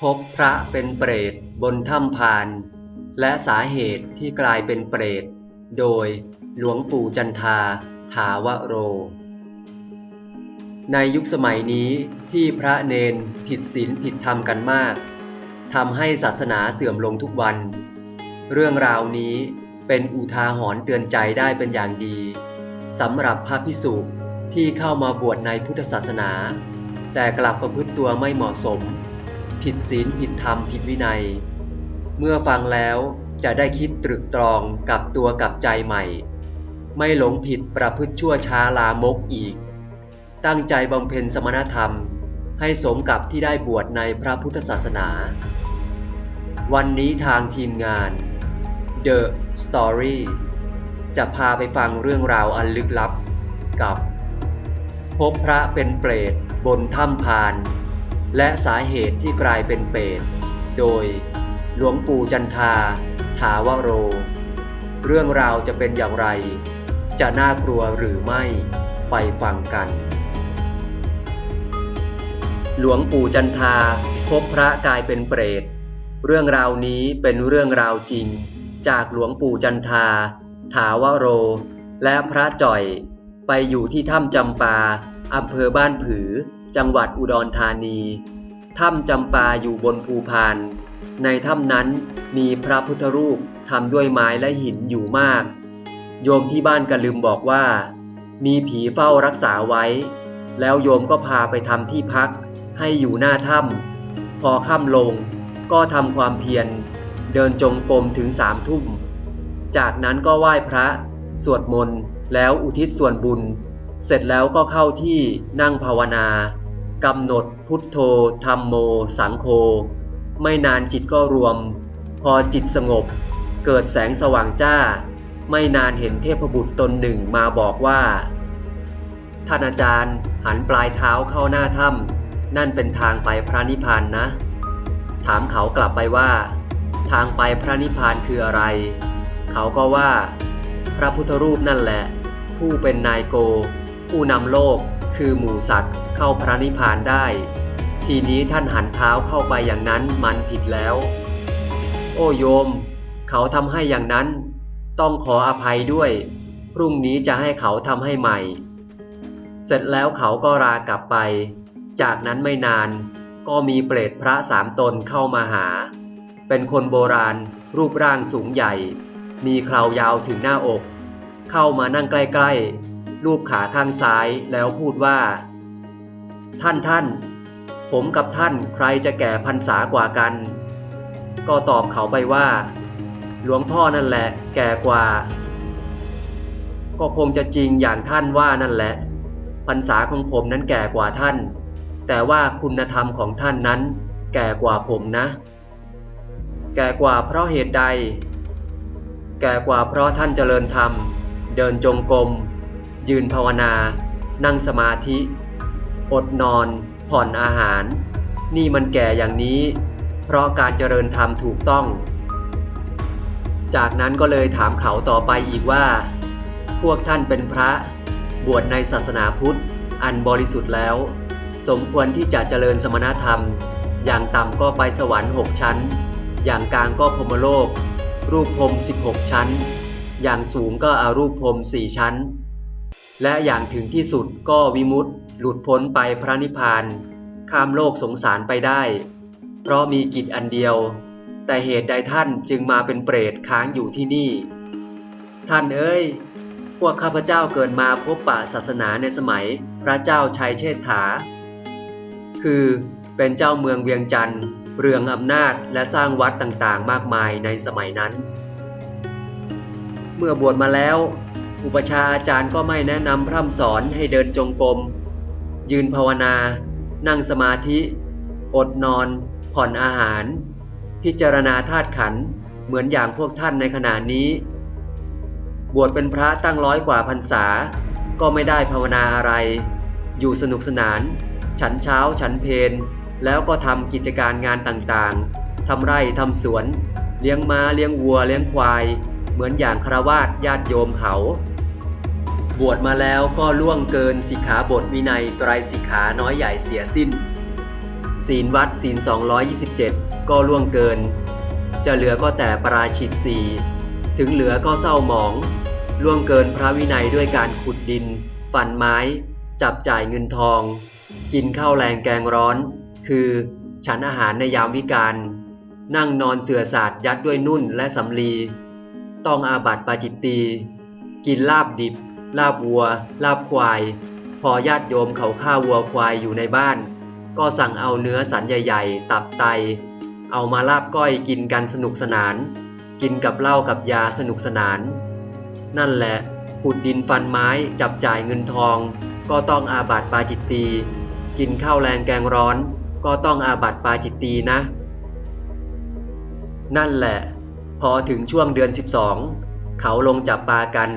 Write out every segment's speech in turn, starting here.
พบพระเป็นเปรตบนถ้ำพาน และสาเหตุที่กลายเป็นเปรต โดยหลวงปู่จันทา ถาวโร ในยุคสมัยนี้ที่พระเนนผิดศีลผิดธรรมกันมากทำให้ศาสนาเสื่อมลงทุกวัน เรื่องราวนี้เป็นอุทาหรณ์เตือนใจได้เป็นอย่างดีสำหรับพระพิสุที่เข้ามาบวชในพุทธศาสนา แต่กลับประพฤติตัวไม่เหมาะสม ผิดศีลผิดธรรมผิดวินัย เมื่อฟังแล้วจะได้คิดตรึกตรองกับตัวกับใจใหม่ ไม่หลงผิดประพฤติชั่วช้าลามกอีก ตั้งใจบำเพ็ญสมณธรรม ให้สมกับที่ได้บวชในพระพุทธศาสนา วันนี้ทางทีมงาน The Story จะพาไปฟังเรื่องราวอันลึกลับกับ พบพระเป็นเปรตบนถ้ำพาน และสาเหตุที่กลายเป็นเปรตโดยหลวงปู่จันทา ถาวโร เรื่องราวจะเป็นอย่างไร จะน่ากลัวหรือไม่ไปฟังกัน หลวงปู่จันทาพบพระกลายเป็นเปรต เรื่องราวนี้เป็นเรื่องราวจริง จากหลวงปู่จันทา ถาวโร และพระจ่อย ไปอยู่ที่ถ้ำจำปาอำเภอบ้านผือ จังหวัดอุดรธานี ถ้ำจำปาอยู่บนภูพาน ในถ้ำนั้นมีพระพุทธรูปทำด้วยไม้และหินอยู่มาก โยมที่บ้านกระลืมบอกว่า มีผีเฝ้ารักษาไว้ แล้วโยมก็พาไปทำที่พัก ให้อยู่หน้าถ้ำพอค่ำลงก็ทำความเพียร เดินจงกรมถึงสามทุ่ม จากนั้นก็ไหว้พระ สวดมนต์แล้วอุทิศส่วนบุญ เสร็จแล้วก็เข้าที่นั่งภาวนา กำหนดพุทโธธรรมโม สังโฆไม่นานจิตก็รวม พอจิตสงบ เกิดแสงสว่างจ้า ไม่นานเห็นเทพบุตรตนหนึ่งมาบอกว่า ท่านอาจารย์หันปลายเท้าเข้าหน้าถ้ำนั่นเป็นทางไปพระนิพพานนะ ถามเขากลับไปว่า ทางไปพระนิพพานคืออะไร เขาก็ว่า พระพุทธรูปนั่นแหละ ผู้เป็นนายโก ผู้นำโลก คือหมูสัตว์เข้าพระนิพพานได้ ทีนี้ท่านหันเท้าเข้าไปอย่างนั้นมันผิดแล้ว โอ้โยม เขาทำให้อย่างนั้น ต้องขออภัยด้วย พรุ่งนี้จะให้เขาทำให้ใหม่ เสร็จแล้วเขาก็ลากลับไป จากนั้นไม่นานก็มีเปรตพระสามตนเข้ามาหา เป็นคนโบราณ รูปร่างสูงใหญ่ มีเครายาวถึงหน้าอก เข้ามานั่งใกล้ ๆ รูปขาข้างซ้ายแล้วพูดว่า ท่านท่าน ผมกับท่านใครจะแก่พรรษากว่ากัน ก็ตอบเขาไปว่า หลวงพ่อนั่นแหละ แก่กว่า ก็คงจะจริงอย่างท่านว่านั่นแหละพรรษาของผมนั้นแก่กว่าท่าน แต่ว่าคุณธรรมของท่านนั้น แก่กว่าผมนะ แก่กว่าเพราะเหตุใด แก่กว่าเพราะท่านเจริญธรรม เดินจงกรม ยืนภาวนา นั่งสมาธิ อดนอน ผ่อนอาหาร นี่มันแก่อย่างนี้ เพราะการเจริญธรรมถูกต้อง จากนั้นก็เลยถามเขาต่อไปอีกว่า พวกท่านเป็นพระบวชในศาสนาพุทธ อันบริสุทธิ์แล้ว สมควรที่จะเจริญสมณธรรม อย่างต่ำก็ไปสวรรค์หกชั้น อย่างกลางก็พรมโลก รูปพรม 16 ชั้น อย่างสูงก็อารูปพรม 4 ชั้น และอย่างถึงที่สุดก็วิมุตติหลุดพ้นไปพระนิพพาน ข้ามโลกสงสารไปได้ เพราะมีกิจอันเดียว แต่เหตุใดท่านจึงมาเป็นเปรตค้างอยู่ที่นี่ ท่านเอ้ย พวกข้าพเจ้าเกิดมาพบปะศาสนาในสมัยพระเจ้าชัยเชษฐา คือเป็นเจ้าเมืองเวียงจันทร์เรืองอำนาจและสร้างวัดต่างๆ มากมายในสมัยนั้น เมื่อบวชมาแล้ว อุปชาอาจารย์ก็ไม่แนะนำพร่ำสอนให้เดินจงกรม ยืนภาวนา นั่งสมาธิ อดนอน ผ่อนอาหาร พิจารณาธาตุขัน เหมือนอย่างพวกท่านในขณะนี้ บวชเป็นพระตั้งร้อยกว่าพรรษา ก็ไม่ได้ภาวนาอะไร อยู่สนุกสนาน ฉันเช้าฉันเพนแล้วก็ทำกิจการงานต่างๆ ทำไร่ทำสวน เลี้ยงม้าเลี้ยงวัวเลี้ยงควาย เหมือนอย่างคาวาสญาติโยมเขา บวชมาแล้วก็ล่วงเกินสิกขาบทวินัยไตรสิกขาน้อยใหญ่เสียสิ้น ศีลวัดศีล 227 ก็ล่วงเกิน จะเหลือก็แต่ปราชิกสี่ถึงเหลือก็เศร้าหมอง ล่วงเกินพระวินัยด้วยการขุดดิน ฝันไม้ จับจ่ายเงินทอง กินข้าวแรงแกงร้อน คือฉันอาหารในยามวิกาลนั่งนอนเสื่อศาสตร์ยัดด้วยนุ่นและสำลี ต้องอาบัติปาจิตตี กินลาบดิบ ลาบวัว ลาบควาย พอญาติโยมเขาฆ่าวัวควายอยู่ในบ้าน ก็สั่งเอาเนื้อสันใหญ่ ๆ ตับไต เอามาลาบก้อยกินกันสนุกสนาน กินกับเหล้ากับยาสนุกสนาน นั่นแหละขุดดินฟันไม้จับจ่ายเงินทอง ก็ต้องอาบัติปาจิตตีกินข้าวแรงแกงร้อน ก็ต้องอาบัติปาจิตตีนะ นั่นแหละ พอถึงช่วงเดือน 12 เขาลงจับปลากัน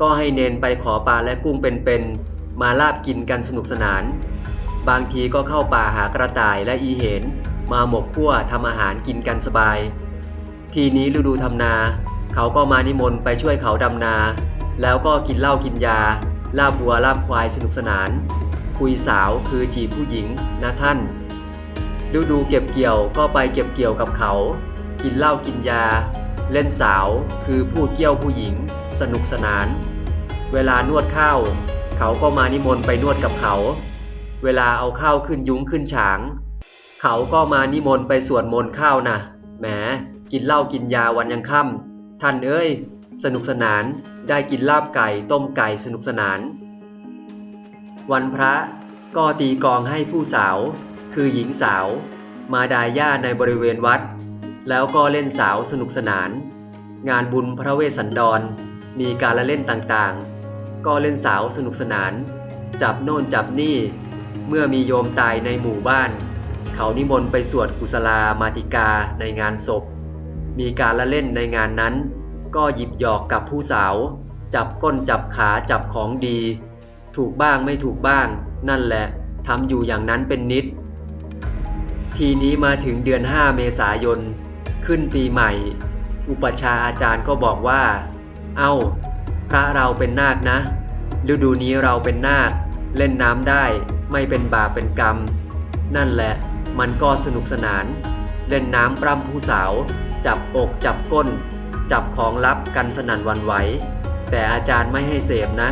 ก็ให้เนนไปขอปลาและกุ้งเป็นๆ มาลาบกินกันสนุกสนาน บางทีก็เข้าป่าหากระต่ายและอีเห็น มาหมกคั่วทำอาหารกินกันสบาย ทีนี้ฤดูทำนา เขาก็มานิมนต์ไปช่วยเขาดำนา แล้วก็กินเหล้ากินยา ลาบวัวลาบควายสนุกสนาน คุยสาวคือจีบผู้หญิงนะท่าน ฤดูเก็บเกี่ยวก็ไปเก็บเกี่ยวกับเขา กินเหล้ากินยาเล่นสาวคือพูดเกี่ยวผู้หญิง สนุกสนาน เวลานวดข้าวเขาก็มานิมนต์ไปนวดกับเขา เวลาเอาข้าวขึ้นยุ้งขึ้นฉาง เขาก็มานิมนต์ไปสวดมนต์ข้าวนะแหมกินเหล้ากินยาวันยังค่ำท่านเอ้ย สนุกสนานได้กินลาบไก่ต้มไก่สนุกสนาน วันพระก็ตีกองให้ผู้สาว คือหญิงสาว มาดายญาในบริเวณวัด แล้วก็เล่นสาวสนุกสนาน งานบุญพระเวสสันดร มีการละเล่นต่างๆ ก็เล่นสาวสนุกสนาน จับโน่นจับนี่ เมื่อมีโยมตายในหมู่บ้าน เขานิมนต์ไปสวดกุศลามาติกาในงานศพ มีการละเล่นในงานนั้น ก็หยิบหยอกกับผู้สาว จับก้นจับขาจับของดี ถูกบ้างไม่ถูกบ้าง นั่นแหละทำอยู่อย่างนั้นเป็นนิด ทีนี้มาถึงเดือน 5 เมษายน ขึ้นปีใหม่ อุปชาอาจารย์ก็บอกว่า เอ้า พระเราเป็นนาคนะ ฤดูนี้เราเป็นนาค เล่นน้ำได้ ไม่เป็นบาปเป็นกรรม นั่นแหละ มันก็สนุกสนาน เล่นน้ำปล้ำผู้สาว จับอกจับก้น จับของลับกันสนั่นวันไหว แต่อาจารย์ไม่ให้เสพนะ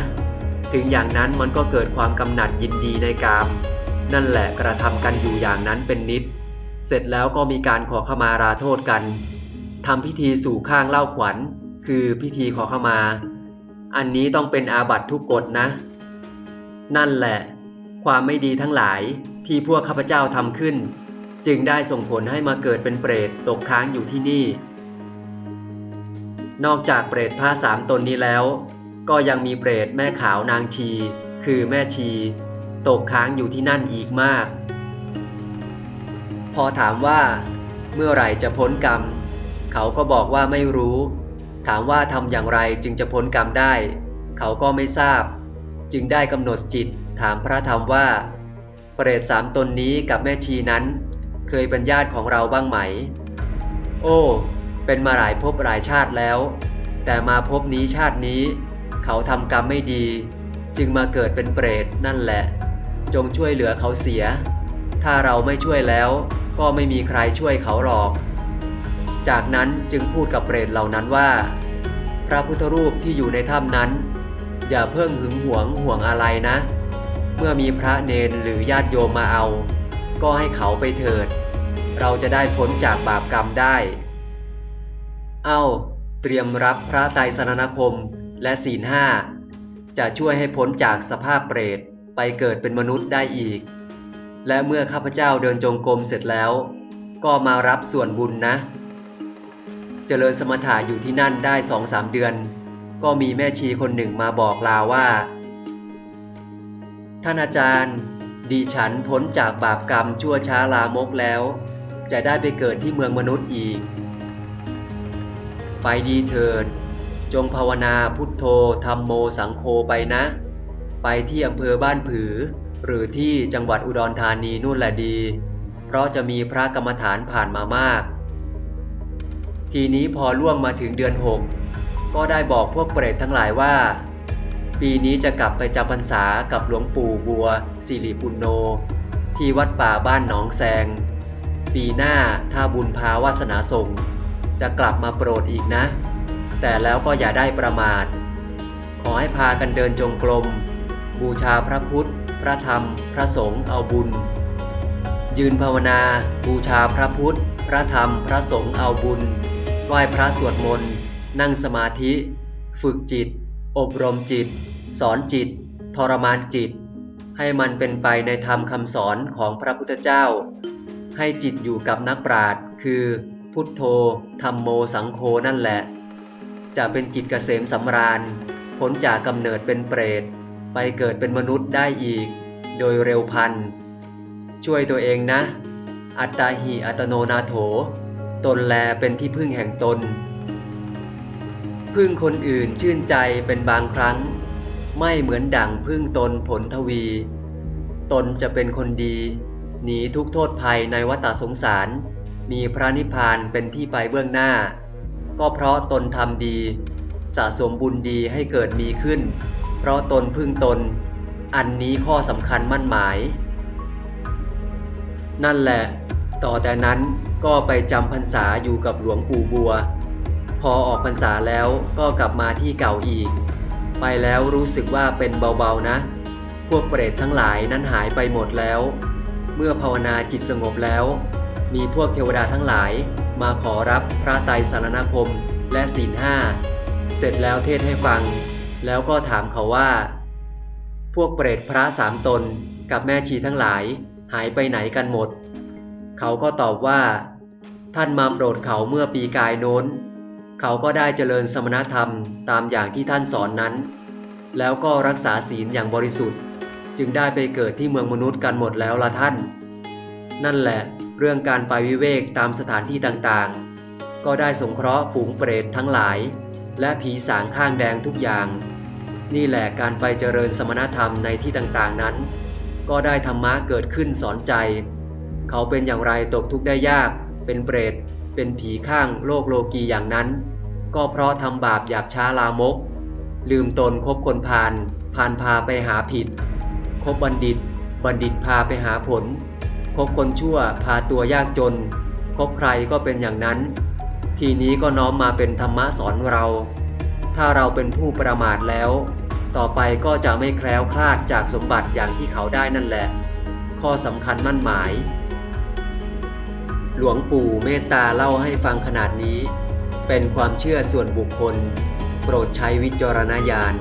ถึงอย่างนั้นมันก็เกิดความกำหนัดยินดีในกาม นั่นแหละกระทำกันอยู่อย่างนั้นเป็นนิด เสร็จแล้วก็มีการขอขมาราโทษกันทำพิธีสู่ข้างเล่าขวัญ คือพิธีขอขมา อันนี้ต้องเป็นอาบัตทุกกฎนะ นั่นแหละ ความไม่ดีทั้งหลายที่พวกข้าพเจ้าทำขึ้น จึงได้ส่งผลให้มาเกิดเป็นเปรตตกค้างอยู่ที่นี่ นอกจากเปรตผ้าสามตนนี้แล้ว ก็ยังมีเปรตแม่ขาวนางชี คือแม่ชี ตกค้างอยู่ที่นั่นอีกมาก พอถามว่า เมื่อไหร่จะพ้นกรรม เขาก็บอกว่าไม่รู้ ถามว่าทำอย่างไรจึงจะพ้นกรรมได้ เขาก็ไม่ทราบ จึงได้กำหนดจิตถามพระธรรมว่า เปรตสามตนนี้กับแม่ชีนั้น เคยเป็นญาติของเราบ้างไหม โอ้ เป็นมาหลายภพหลายชาติแล้ว แต่มาภพนี้ชาตินี้ เขาทำกรรมไม่ดี จึงมาเกิดเป็นเปรตนั่นแหละ จงช่วยเหลือเขาเสีย ถ้าเราไม่ช่วยแล้ว ก็ไม่มีใครช่วยเขาหรอก จากนั้นจึงพูดกับเปรตเหล่านั้นว่า พระพุทธรูปที่อยู่ในถ้ำนั้น อย่าเพิ่งหึงหวงห่วงอะไรนะ เมื่อมีพระเนนหรือญาติโยมมาเอา ก็ให้เขาไปเถิด เราจะได้พ้นจากบาปกรรมได้ เอาเตรียมรับพระไตรสรณคมและศีลห้าจะช่วยให้พ้นจากสภาพเปรตไปเกิดเป็นมนุษย์ได้อีก และเมื่อข้าพเจ้าเดินจงกรมเสร็จแล้ว ก็มารับส่วนบุญนะ เจริญสมถะอยู่ที่นั่นได้สองสามเดือน ก็มีแม่ชีคนหนึ่งมาบอกลาว่า ท่านอาจารย์ดิฉันพ้นจากบาปกรรมชั่วช้าลามกแล้ว จะได้ไปเกิดที่เมืองมนุษย์อีก ไปดีเถิด จงภาวนาพุทโธธรรมโมสังโฆไปนะ ไปที่อำเภอบ้านผือ หรือที่จังหวัดอุดรธานีนู่นแหละดี เพราะจะมีพระกรรมฐานผ่านมามาก ทีนี้พอล่วงมาถึงเดือน6ก็ได้บอกพวกเปรตทั้งหลายว่า ปีนี้จะกลับไปจำพรรษากับหลวงปู่บัวสิริปุณโน ที่วัดป่าบ้านหนองแซง ปีหน้าถ้าบุญพาวาสนาส่ง จะกลับมาโปรดอีกนะ แต่แล้วก็อย่าได้ประมาท ขอให้พากันเดินจงกรมบูชาพระพุทธ พระธรรม พระสงฆ์เอาบุญ ยืนภาวนา บูชาพระพุทธ พระธรรม พระสงฆ์เอาบุญ ไหว้พระสวดมนต์ นั่งสมาธิ ฝึกจิต อบรมจิต สอนจิต ทรมานจิต ให้มันเป็นไปในธรรมคำสอนของพระพุทธเจ้า ให้จิตอยู่กับนักปราชญ์คือ พุทโธธรรมโมสังโฆนั่นแหละ จะเป็นจิตเกษมสำราญพ้นจากกำเนิดเป็นเปรต ไปเกิดเป็นมนุษย์ได้อีก โดยเร็วพัน ช่วยตัวเองนะ อัตตาหิอัตโนนาโถ ตนแลเป็นที่พึ่งแห่งตน พึ่งคนอื่นชื่นใจเป็นบางครั้ง ไม่เหมือนดั่งพึ่งตนผลทวี ตนจะเป็นคนดี หนีทุกโทษภัยในวัฏสงสาร มีพระนิพพานเป็นที่ไปเบื้องหน้า ก็เพราะตนทำดี สะสมบุญดีให้เกิดมีขึ้น เพราะตนพึ่งตน อันนี้ข้อสำคัญมั่นหมาย นั่นแหละ ต่อแต่นั้น ก็ไปจำพรรษาอยู่กับหลวงปู่บัว พอออกพรรษาแล้วก็กลับมาที่เก่าอีก ไปแล้วรู้สึกว่าเป็นเบาๆนะ พวกเปรตทั้งหลายนั้นหายไปหมดแล้ว เมื่อภาวนาจิตสงบแล้ว มีพวกเทวดาทั้งหลายมาขอรับพระไตรสารณคมและศีลห้าเสร็จแล้วเทศให้ฟัง แล้วก็ถามเขาว่า พวกเปรตพระสามตนกับแม่ชีทั้งหลายหายไปไหนกันหมด เขาก็ตอบว่า ท่านมาโปรดเขาเมื่อปีกายโน้น เขาก็ได้เจริญสมณธรรมตามอย่างที่ท่านสอนนั้น แล้วก็รักษาศีลอย่างบริสุทธิ์ จึงได้ไปเกิดที่เมืองมนุษย์กันหมดแล้วละท่าน นั่นแหละ เรื่องการไปวิเวกตามสถานที่ต่างๆ ก็ได้สงเคราะห์ฝูงเปรตทั้งหลาย และผีสางข้างแดงทุกอย่าง นี่แหละการไปเจริญสมณธรรมในที่ต่างๆนั้น ก็ได้ธรรมะเกิดขึ้นสอนใจ เขาเป็นอย่างไรตกทุกข์ได้ยาก เป็นเปรต เป็นผีข้างโลกโลกีอย่างนั้น ก็เพราะทำบาปหยาบช้าลามก ลืมตนคบคนพาลพาลพาไปหาผิด คบบัณฑิต บัณฑิตพาไปหาผล คบคนชั่วพาตัวยากจน คบใครก็เป็นอย่างนั้น ทีนี้ก็น้อมมาเป็นธรรมะสอนเรา ถ้าเราเป็นผู้ประมาทแล้ว ต่อไปก็จะไม่แคล้วคลาดจากสมบัติอย่างที่เขาได้นั่นแหละ ข้อสำคัญมั่นหมาย หลวงปู่เมตตาเล่าให้ฟังขนาดนี้ เป็นความเชื่อส่วนบุคคล โปรดใช้วิจารณญาณ